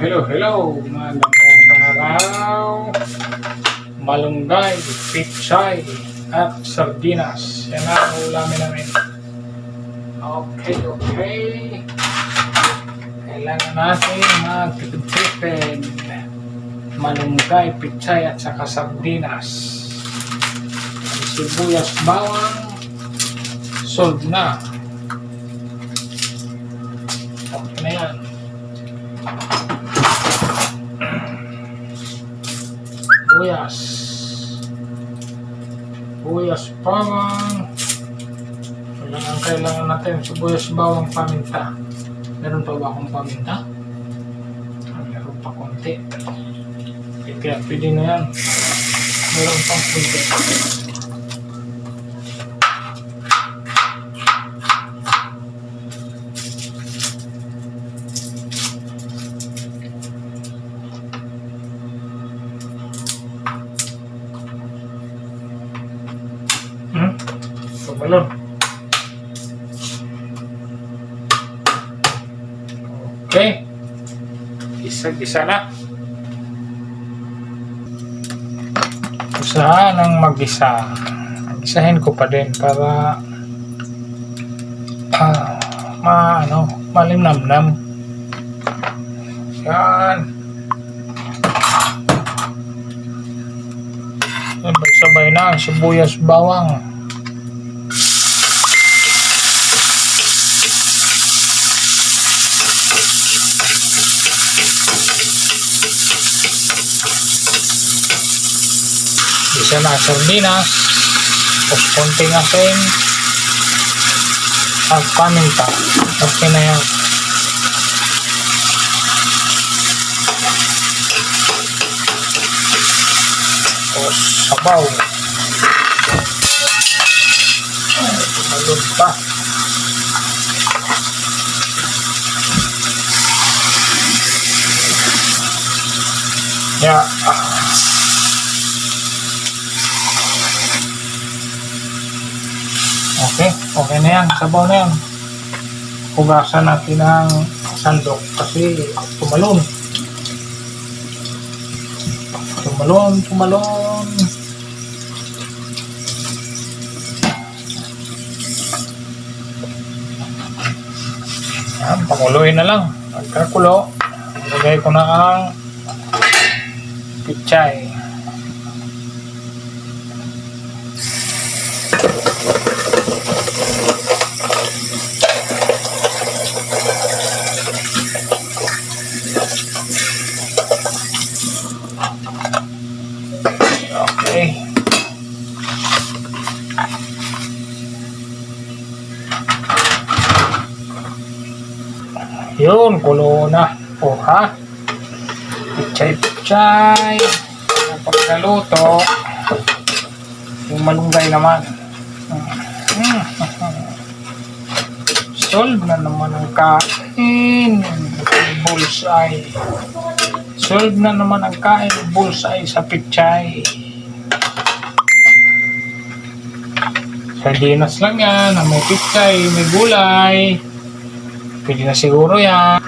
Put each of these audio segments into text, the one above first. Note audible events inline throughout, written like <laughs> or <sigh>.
hello, magandang araw. Malunggay, pichay, at sardinas. Yan ang ulamin namin. Okay, okay. Kailangan natin magtipid-tipid. Malunggay, pichay, at saka sardinas. Sibuyas, bawang, sold na. Okay na yan. Buyas. Buyas bawang. Kailangan kailangan natin sibuyas bawang paminta. Meron pa ba akong paminta? Ah, Meron pa konti. Okay, kaya pwede na yan. Meron pang konti. Tumalon. Okay. Isa-isa na. Usahan ang mag-isa. Isahin ko pa din para ah, ma ano, malimnamnam. Yan. Sabay-sabay na ang sibuyas bawang. Isa na sardinas, o konting asin, at paminta. Okay na yan. O sabaw. Malun pa. Yeah. Okay, na yan. Sabaw na yan. Hugasan natin ang sandok kasi tumalon. Tumalon, tumalon. Yan, pakuloy na lang. Pagkakulo, ilagay ko na ang pichay. Okay. Yun, kulo na. O ha? Pichay, pichay. Ang pagkaluto. Yung malunggay naman. Mm. <laughs> Solve na naman ang kain. Bullseye. Solve na naman ang kain. Bullseye sa pichay. Sardinas lang yan. na May pichay, may gulay. Pwede na siguro yan.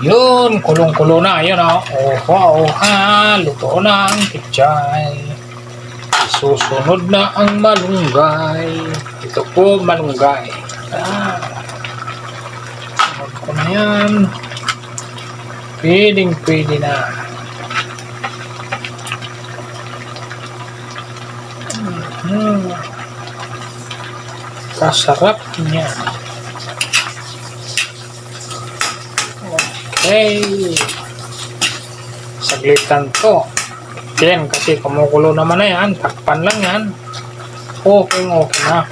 Yun, kulong-kulo na. Yun o. Oh. Oh, oh, ha. Luto na ang pichay. Susunod na ang malunggay. Ito po malunggay. Ah. Sunod ko na yan. Pwedeng pwede na. Hmm. Kasarap niya. Okay. Saglitan to. Yan, kasi kumukulo naman na yan. Takpan lang yan. Okay, okay na.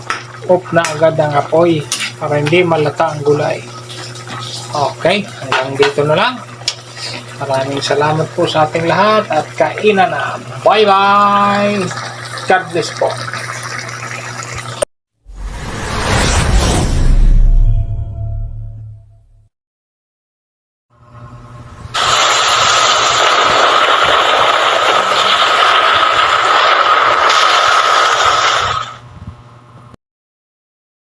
Off na agad ang apoy para hindi malata ang gulay. Okay, hanggang dito na lang. Maraming salamat po sa ating lahat at kainan na. Bye-bye! God bless po.